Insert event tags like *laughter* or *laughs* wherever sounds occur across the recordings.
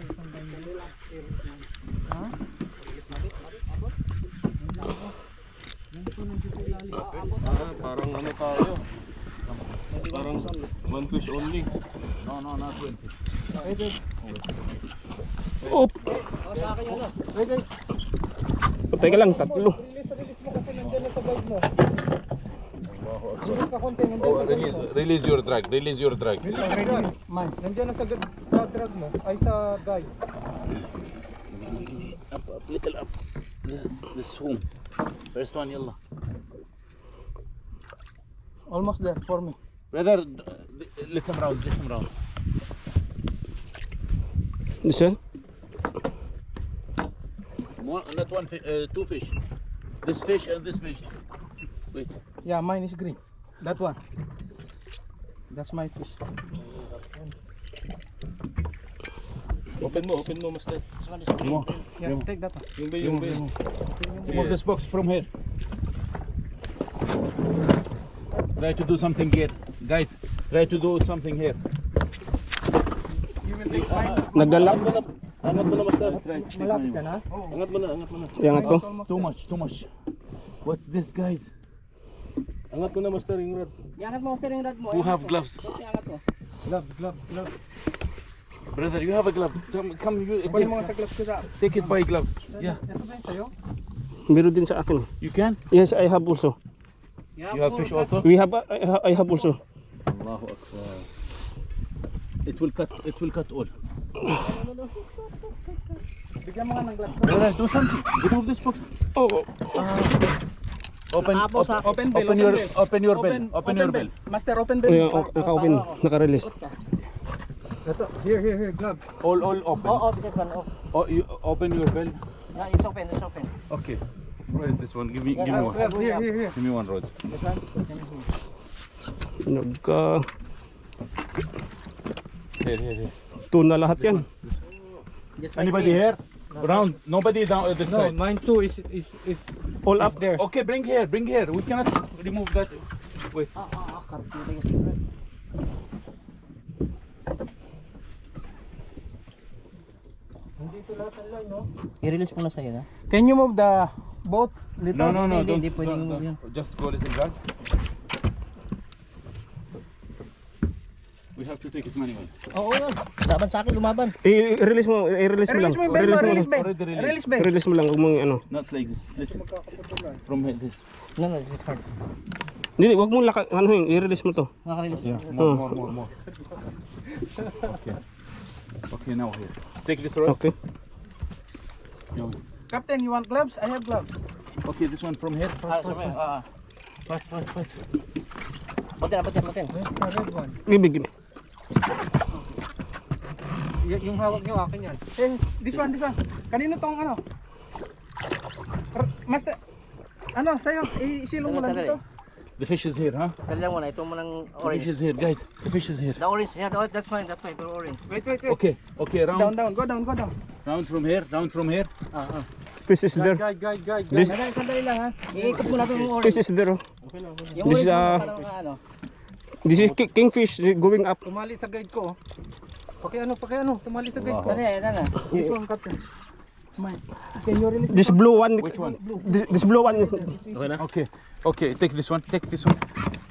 Ah, parang ano tayo. Parang one fish only. No, no, not 20. Oop. Teka lang, tatlo. Oh, release, release your drag. Release your drag. Man, nandiyan na sa, sa drug mo, ay sa guy. Up, up, little up. This, this home. First one, yalla. Almost there for me. Brother, let him round, let him round. This one? One, not one fish, uh, two fish. This fish and this fish. Wait. Yeah, mine is green. That one. That's my fish. Open mo, open mo, master. Yeah, take that one. Yung ba yung ba? Remove this box from here. Try to do something here. Guys, try to do something here. You will take mine. Nagdala. Angat mo na, master. Malapit ka na? Angat mo na, angat mo na. Iangat ko. Too much, too much. What's this, guys? Angat mo na, master, yung rod. Iangat mo sir yung rod mo. Who Iangat have mo. gloves? Kunti angat mo. Gloves, gloves, gloves. Brother, you have a glove. Come, come you Kunin mo nga sa gloves ko sa... take it by glove. Yeah, Ito ba yung sa'yo? Meron din sa akin. you can. Yes, I have also. You have fish also. We have, I have, I have also. Allahu Akbar. It will cut. It will cut all. Bigyan mo nga ng gloves. Brother, do something. Remove this box. Oh, oh. Open. Apos, Open, Open your. Open your bell. Open your bell. Master, open bell. Ayan, oh, naka-open. Naka-release. Ito, here, here, here, glove. All, all open. Oh, oh, this one. Oh. Oh, you open your bell. Yeah, it's open, it's open. Okay. Where is this one? Give me, give me one. Glove, here, here, here. Give me one rod. This one. Nagka... Here, here, here. Tuna lahat yan. Just right Anybody here? Round. Nobody down uh, this No, side. mine too is, is, is, All is up. there. Okay, bring here. Bring here. We cannot remove that. Wait. Ah, ah, ah, I-release mo na sa'yo na. Can you move the boat? Little? No, no, no. Hindi, Don't, hindi pwedeng move yan. don't. Just go little back. We have to take it manual. Oo, oh, Laban sa akin, lumaban. I-release mo, i-release mo lang. Release mo yung bell mo, Release mo bell. Release bell. Release mo lang, huwag mong ano. Not like this. Little. From here, this. No, no, it's hard. Hindi, huwag mong laka, ano yun, i-release mo to. Nakaka-release. Yeah. Oh. More, more, more, more. *laughs* Okay. Okay, now here. Take this rod. Okay. Captain, you want gloves? I have gloves. Okay, this one from here. Ah, sabi, ah, ah. Fast, fast, fast. Batin. Where's the red one? Bibig. Y- yung hawak niyo, akin yan. Eh, this one, this one. Kanino tong ano? R- Master, ano, sa'yo, isilong mo lang Sandali, dito. The fish is here, huh? Dali lang muna, ito mo ng The fish orange. is here, guys. The fish is here. The orange, yeah, the- that's fine, that's fine, pero orange. Wait, wait, wait. Okay, okay, Down, round, down, go down, go down. round from here, round from here. Ah, ah. Fish is there. Guide, guide, guide, guide. This, Sandali, sandali lang ha. Iikot mo natin yung fish orange. is there. oh. Yung This orange is, parang ano. This is ki- kingfish going up. Tumali sa guide ko. oh. Paki ano, paki ano, tumali sa guide ko. Sandali, sandali. This one, Captain. Mine. Can you release? This blue one. Which one? This, this blue one is Okay, okay, take this one, take this one,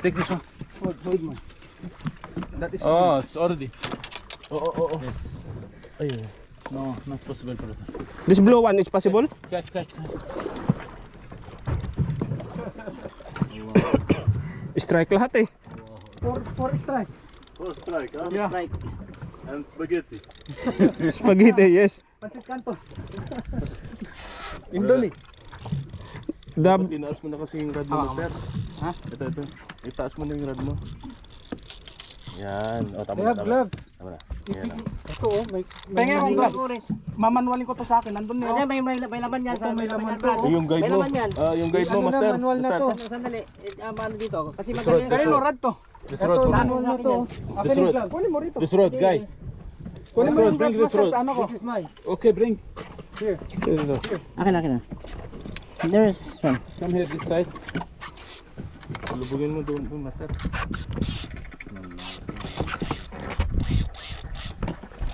take this one. Hold, hold mo. That is Oh, it's already. Oh, oh, oh, oh. Yes. Ayun. No, not possible, brother. this blue one is possible. Catch, catch, catch. Strike lahat eh. four, four strike. Oh, strike, huh? Yeah. Right. And spaghetti. *laughs* Spaghetti, yes. Pansit kanto. *laughs* Indomie. The, Tinaas mo na kasi yung rod mo, Ah, master. Ha? Ito, ito. Itaas mo na yung rod mo. Yan. O, tama na, tama. gloves. Tama na. Yan na. Ito oh, may... Pengen akong gloves. Orange. Mamanwalin ko to sa akin. Nandun niyo. Ayan, may, may, may laman yan. Ito, Sa, may laman yan, to. Eh, yung guide May mo. laman yan. Ah, yung guide mo, Ano na, master. manual na to. Sandali. Eh, ah, ano dito? Kasi Kanino road. rad to? This road na This road. Kunin mo rito. This road, guy. Kunin mo yung bring this sa ano ko. This is mine. Okay, bring. Here. Akin, akin na. There is one. Come here, this side. Lubugin mo doon, doon, master.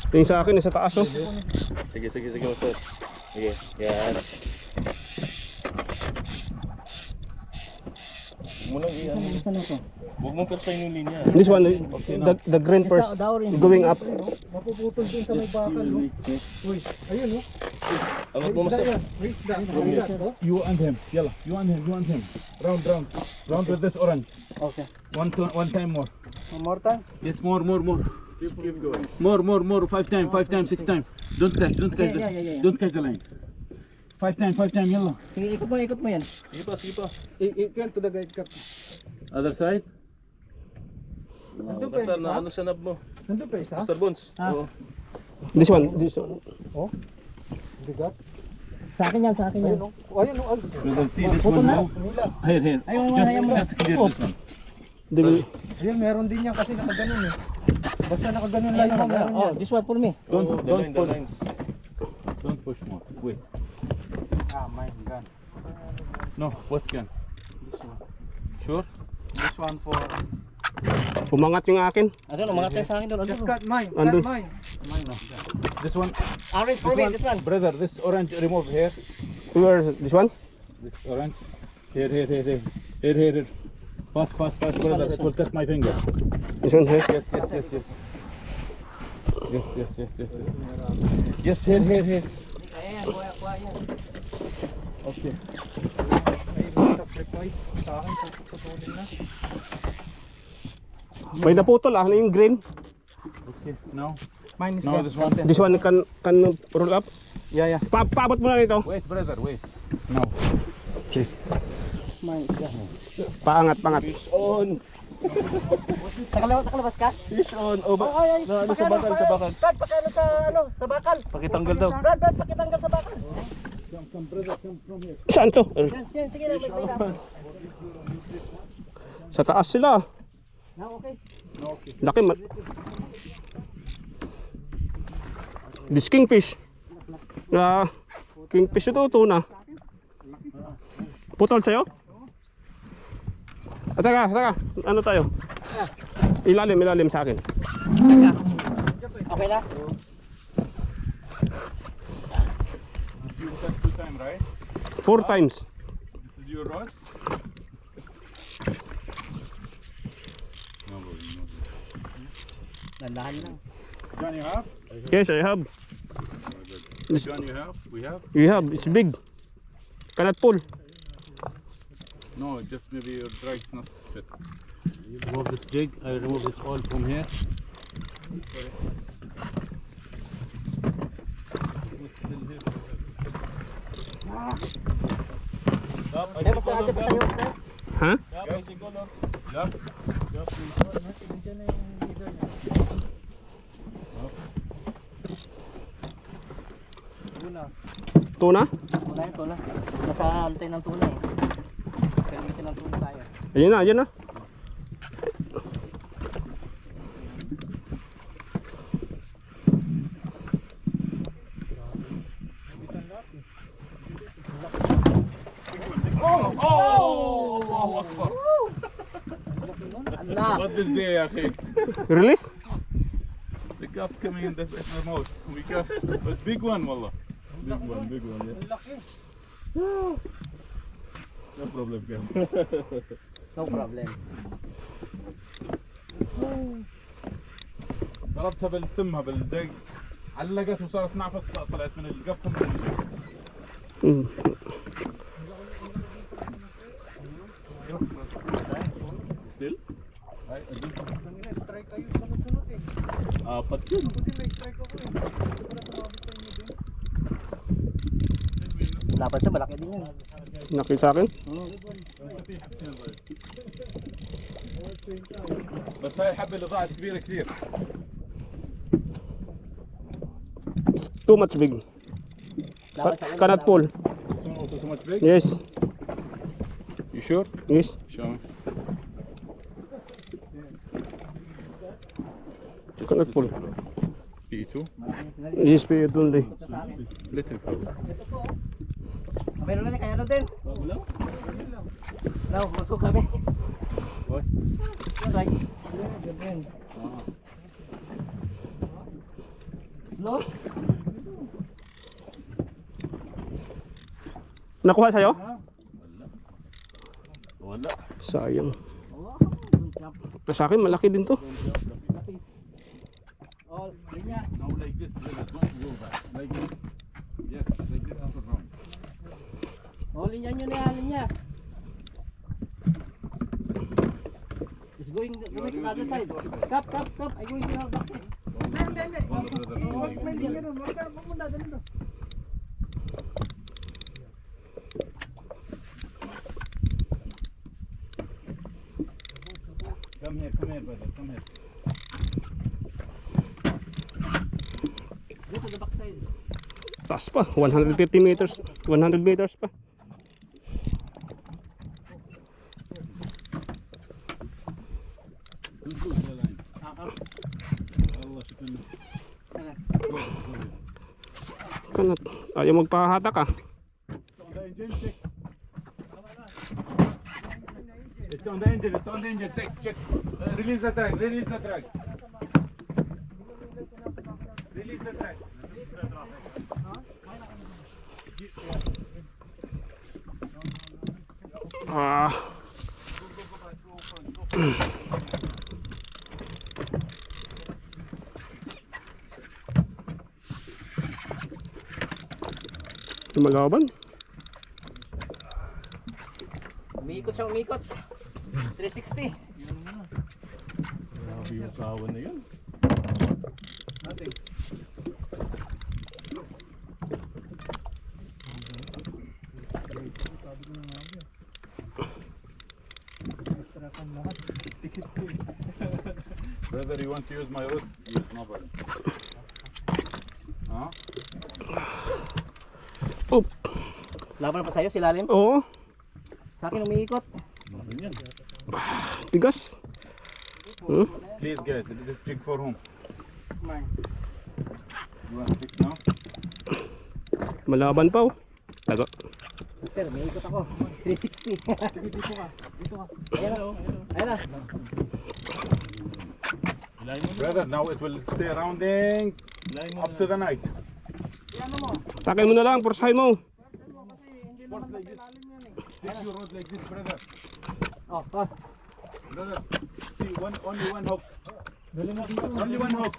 Ito yung sa akin, sa taas oh. Sige, sige, sige, master. Sige, yan. Mo lang i-ano. Saan ako? Huwag mo persayin yung linya. This one, the, the green first. Going up. Mapuputol dun sa may bakal. oh. Uy, ayun oh. Angat mo, May master. yan. May isda. May isda to. You and him. Yalla, you and him, you and him. Round, round. Round with this orange. Okay. One, to, one time more. One more time. Yes, more, more, more. Keep, keep going. More, more, more. Five times, five times, six times. Don't catch, don't catch, Yeah, the, yeah, yeah, yeah. don't catch the line. Five times, five times. Yalla. Sige, ikot mo, ikot mo yan. Sige pa, sige pa. I-ikan to the guide cup. Other side. Nandun pa Master, yung na ano sa nab mo? Nandun pa isa? Master Bones. Ah. Oo. This one, this one. Bigat. Sa akin yan, sa akin yan. Ayun oh. Ayun oh. Brother, see this one now. Here, here. Mo, Just, mo. just clear this one. Will, Ayun, meron din yan kasi nakaganon eh. Basta nakaganon lang Ayun, yung meron oh, yan. this one for me. Don't, the don't line, the push. Don't push more. Wait. Ah, my gun. No, what's gun? Sure? This one for... umangat yung akin. Ano, mga tayo sa akin doon. Just Ano? cut mine. Andun. Cut mine. This one, Orange for this me, one, this one. brother, this orange remove here. Where, this one? This orange. Here, here, here, here. Here, here, here. Fast, fast, fast, brother. It will cut my finger. This one here? Yes, yes, yes, yes. Yes, yes, yes, yes, yes. Yes, here, here, here. Ayan, kuha, kuha yan. Okay. May na. Naputol ah, ano yung green? Okay. Now, Mine is got this one. This one can, can roll up? Yeah, yeah. Pa paabot mo na nito. Wait, brother, wait. Now. Mine is got. Paangat, pangat. On. Nakalabas, nakalabas ka? Fish on. Oh, ba? Ay, ay, Na, ano sa bakal, sa bakal. Brad, pakano sa, ano, sa bakal. Pakitanggal daw. Brad, Brad, pakitanggal sa bakal. Come, Saan to? Sa taas sila. Laki ma... This kingfish. Ah, kingfish ito, tuna. Putol sa'yo? Ah, teka. Ano tayo? Ilalim, ilalim sa akin. Okay na? You cut two time, right? Four times. This is your rod? No, bro, no. Dandahan lang. John, you have? Yes, I have. John, you have? We have? You have. It's big. Cannot pull. No, just maybe your drag is not fit. Remove this jig. I remove this all from here. Eh, Ha? Tuna? Tuna yun, tuna. Nasa antay ng tuna eh. Permission ng tuna tayo. Ayun na, ayun na. What this day, akhi? Release? The cup coming in the, mouth. We got a big one, wallah. Big one, big one, yes. No problem, Kev. No problem. ضربتها بالسمها بالدق علقت وصارت نعفس طلعت من القفص من الجيب. Ay, adun pa. Strike kayo sunod-sunod eh. Apat yun. Buti may strike ako eh. Laban siya, malaki din yan. Nakita sa akin? بس هاي الحبه اللي ضاعت كبيره كثير Too much big. Dapat Ca- sa Cannot pull. This one also so much big Yes. you sure Yes. show me Cannot pull. PE2 Yes, pay it only. little problem Meron na niya, kaya na din. Wala. Wala, masok kami. What? Yan. Slow? Nakuha sa'yo? wala Sayang. Don't jump. Sa akin, malaki din to. Oh, linya. now like this brother don't go back like this yes like this up and round Oh, linya nyo na yan, linya. It's going, going to the other side. Kap, kap, kap. I going to the other side. Hindi, hindi, hindi. Follow brother Huwag follow may linya doon. Huwag ka, huwag mo na ganun doon. come here come here brother come here tas pa, 150 meters, 100 meters pa. Kanat, ayaw magpahatak ah. It's on the engine, it's on the engine, check, check. Uh, release the drag, release the drag. Release the drag. Release the drag. Ah. Lumagawan? Umiikot siya, umiikot. 360. Grabe yung kawan na yun. Brother, you want to use my road? Use no problem. Huh? Laban pa sa'yo, silalim. Oo. Sa akin umiikot. Tigas. Hmm? Please guys, this jig for whom? Mine. You want to fix now? Malaban pa oh. Taga. Sir, umiikot ako. 360. *laughs* dito ka. Dito ka. Ayan na. Ayan na. Brother, now it will stay rounding up to the night. Takay mo na lang, pursahin mo. Force like this. Take your rod like this, brother. Oh, oh. Brother, see one only one hook. Only one hook.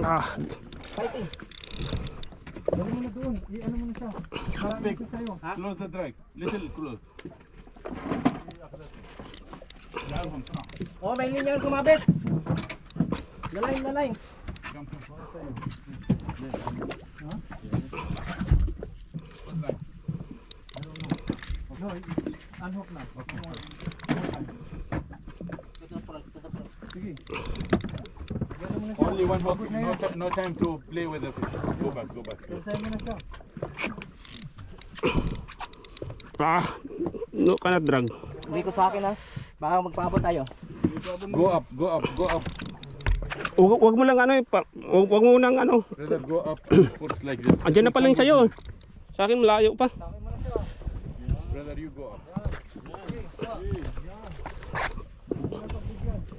Ah, Dali mo na doon. I-ano mo na siya. Marami ito sa'yo. Close the drag. Little close. Oh, may linya sumabit. What line? No, unhook na. Sige. Only one hook. No, no time to play with the fish. Go back, go back. Ah. No cannot drag. Umiikot sa akin ha. Baka magpaabot tayo. Go up, go up, go up. Huwag, huwag mo lang ano eh. pa- Huwag, huwag mo nang ano. Brother, go up. Force like this. Andiyan na pala yung sayo. Sa akin malayo pa. Brother, you go up.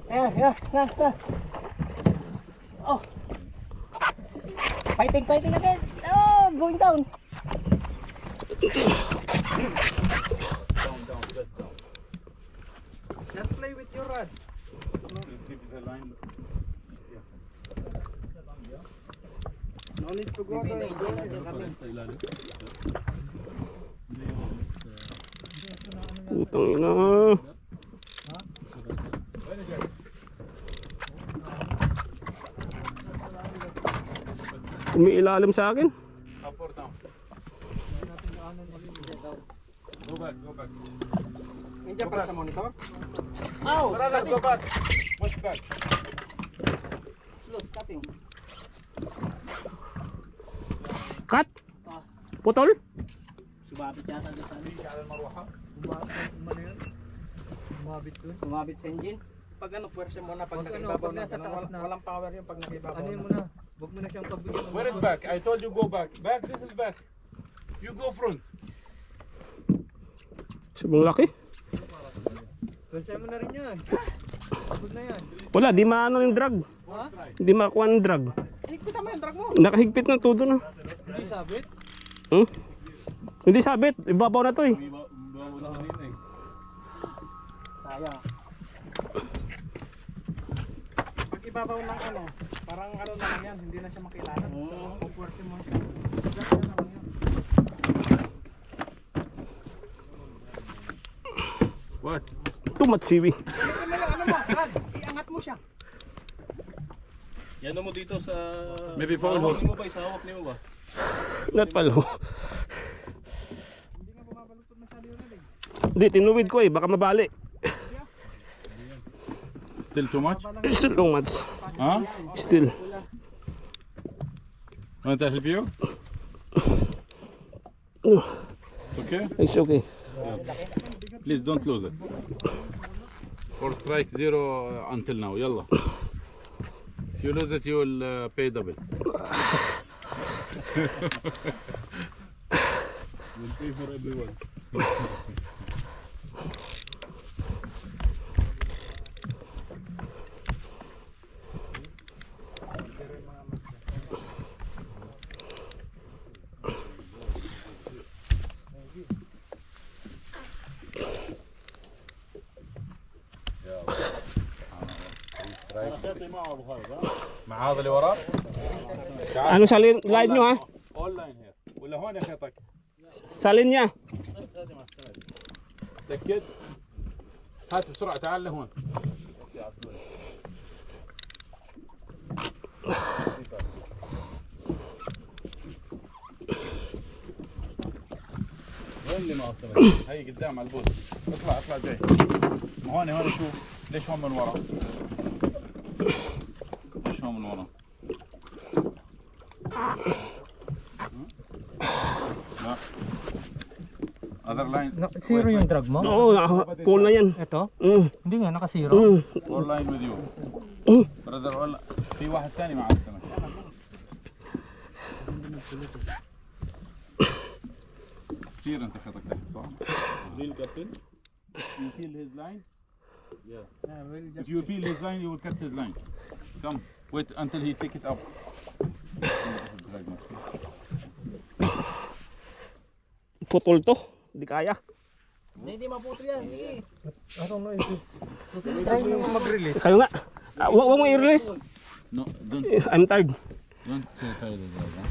Ayan, ayan, ayan, ayan. Oh. Fighting, fighting again. Oh, going down. Just play with your rod. No need to go there. Putang ina. Umiilalim sa akin. Up or down? Go back, go back. Nandiyan pala sa monitor. Ow! Brother, go back. Push back. Slow cutting. Cut! Putol? Sumabit yata doon sa ano. Mabit ko. Sumabit sa engine. Pag ano, pwersa mo na pag Pag ano, nakibabaw na, nasa taas walang, na. walang power yun pag nakibabaw Ano na. mo na? Huwag mo na siyang pagbigyan Where is back? I told you go back. Back, this is back. You go front. Sobrang laki. Pwede mo na rin yan. Pagod na yan. Wala, di maano yung drag. Di makuha ng drag. Higpitan mo yung drag mo. Nakahigpit na todo na. Hindi sabit. Hmm? Hindi sabit, ibabaw na to eh. Sayang. Pag ibabaw ng ano, parang ano na lang yan, hindi na siya makilala. Kung pwersa mo siya. Na. What? Too much siwi. Mo yung ano mo, Brad, iangat mo siya. Yan mo dito sa... Maybe fall Hawak mo ba? Isawak ni mo ba? *laughs* Not palo. Hindi nga bumabalutod masyado yun eh. Hindi, tinuwid ko eh, baka mabali. Still too much? Still too much. Huh? Still. Want to help you? Okay? It's okay. Please don't lose it. For strike zero uh, until now. Yalla. If you lose it, you will uh, pay double. You'll pay for everyone. *laughs* هذا اللي وراك Ano salin, line nyo ha? اون لاين هير ولا هون يا خيطك Salin niya. تأكد هات بسرعة تعال لهون وين اللي ما؟ هي قدام على البوت اطلع اطلع جاي هون هون شوف ليش هون من ورا؟ Zero yung drag mo? Oo, naka- full na yan. Ito? Mm, Hindi nga, naka-zero. mm. all line with you brother all في واحد ثاني مع السمك كثير انت خطك تحت صح؟ Real captain? You feel his line? Yeah. If you feel his line, you will cut his line. Come, wait until he take it up. Putol to. Hindi kaya. Hindi, maputol yan. Sige. I don't know if it's... Try mo mag-release. Kayo nga. Ah, Huwag huwag mo i-release. No, don't Eh, I'm tired. don't say tired of that. huh?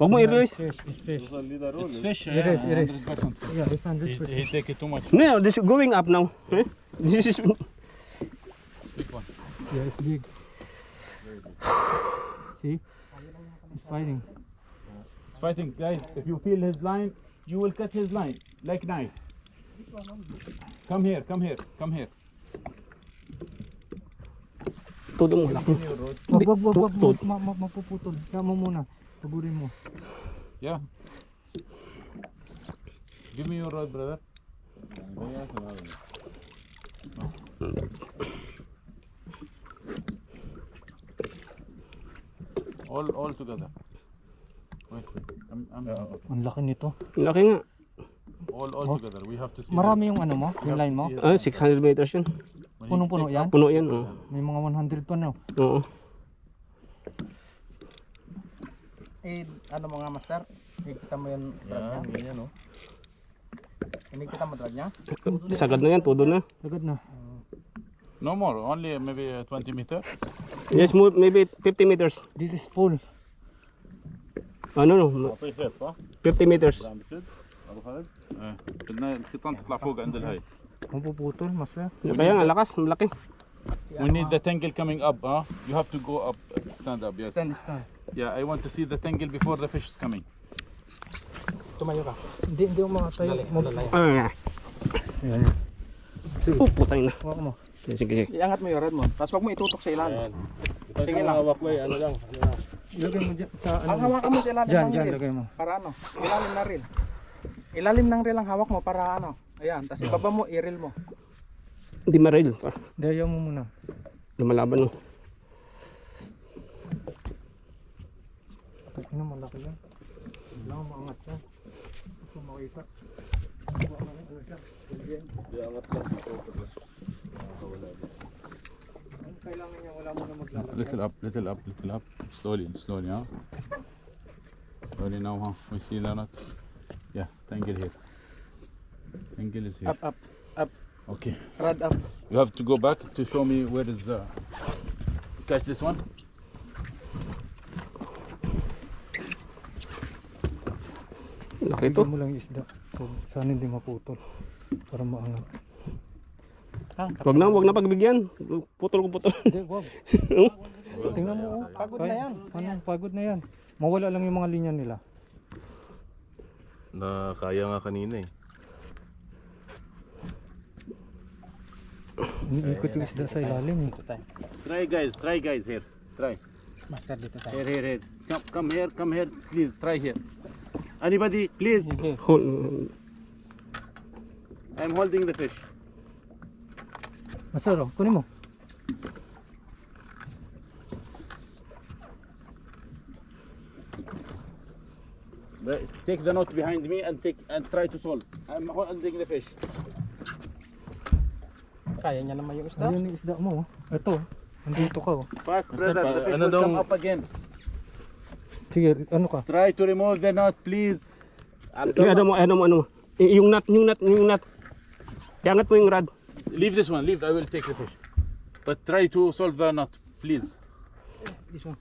Huwag mo i-release. Fish, it's fish. It's fish. It is, it is. 100%. Yeah, it's He, 100%. he take it too much. No, this is going up now. Eh? This is Big one. Yeah, it's big. See? It's fighting. It's fighting, guys. If you feel his line, you will cut his line like knife. Come here, come here, come here. todo mo. Wag, wag, wag, wag. Tut- Ma, ma, mapuputol. Kaya muna. Paburin mo. Yeah. Give me your rod, brother. All, all together. Wait, wait. I'm, I'm, Ang laki nito. Laki nga. all, all together. We have to see. Marami yung ano mo, yung line mo. Ah, 600 meters yun. Punong-puno yan. Puno yan. Oo. May mga 100 pa no. Oo. Eh, ano mo nga master? Higpitan mo yung drag niya. Yan, ganyan oh. Hinigpitan mo drag niya. Sagad na yan, todo na. Sagad na. No more, only maybe uh, 20 meter. Yes, maybe 50 meters. This is full Ano no? أعطيه خيط صح؟ 50 meters. عم بشد؟ أبو خالد؟ آه. بدنا الخيطان تطلع فوق عند الهاي. Mapuputol, masaya. Kaya nga, lakas, malaki. We need the tangle coming up, huh? You have to go up, stand up, yes. Stand, stand. Yeah, I want to see the tangle before the fish is coming. Tumayo ka. Hindi, hindi ako makatayo. Mag- Ah, Ayan. Oh, putang na. Hawak mo. Sige, sige. sige. Iangat mo yung rod mo. Tapos huwag mo itutok sa ilalim. Ayan. Ito Sige yung lang. hawak mo eh, ano lang. Ano lang. Ilagay mo dyan sa Ang ano. hawakan mo sa ilalim Dyan, ng dyan, reel. lagay mo. Para ano? Ilalim na reel. Ilalim ng reel ang hawak mo para ano? Ayan. Tapos ibaba mo, i-reel mo. Hindi maril. Ah, Daya mo muna. lumalaban no. Ina, malaki yan. Kailangan maangat yan. Gusto makita. Iangat lang dito. Kailangan niya wala mo na maglalagay. Little up, little up, little up. Slowly, slowly, huh? Slowly now, huh? We see the nuts. Yeah, tangle here. Tangle is here. Up, up. Up. Okay. Rod up. You have to go back to show me where is the. Catch this one. Laki to. Bigyan mo lang isda. Sana hindi maputol. Para maangat. Wag na, wag na pagbigyan. Putol ko putol. Hindi, wag. *laughs* Tingnan mo. oh. Pagod na yan. Ano, pagod na yan. Mawala lang yung mga linya nila. Na kaya nga kanina eh. Iniikot yung isda sa ilalim. eh. Try, guys. Try, guys. Here. Try. Master dito tayo. Here, here, here. Come, come here. Come here. Please, try here. Anybody, please. Hold. I'm holding the fish. Master, oh, kunin mo. Take the knot behind me and take and try to solve. I'm holding the fish. Kaya niya naman yung isda. Ayun yung isda mo. oh. Ito. Andito ka. oh. Fast, brother. The fish ano will come up again. Sige, ano ka? Try to remove the knot, please. Yung ano mo, ano mo, ano mo. Yung nut, yung nut, yung nut. Iangat mo yung rod. Leave this one. Leave. I will take the fish. But try to solve the knot, please. This one.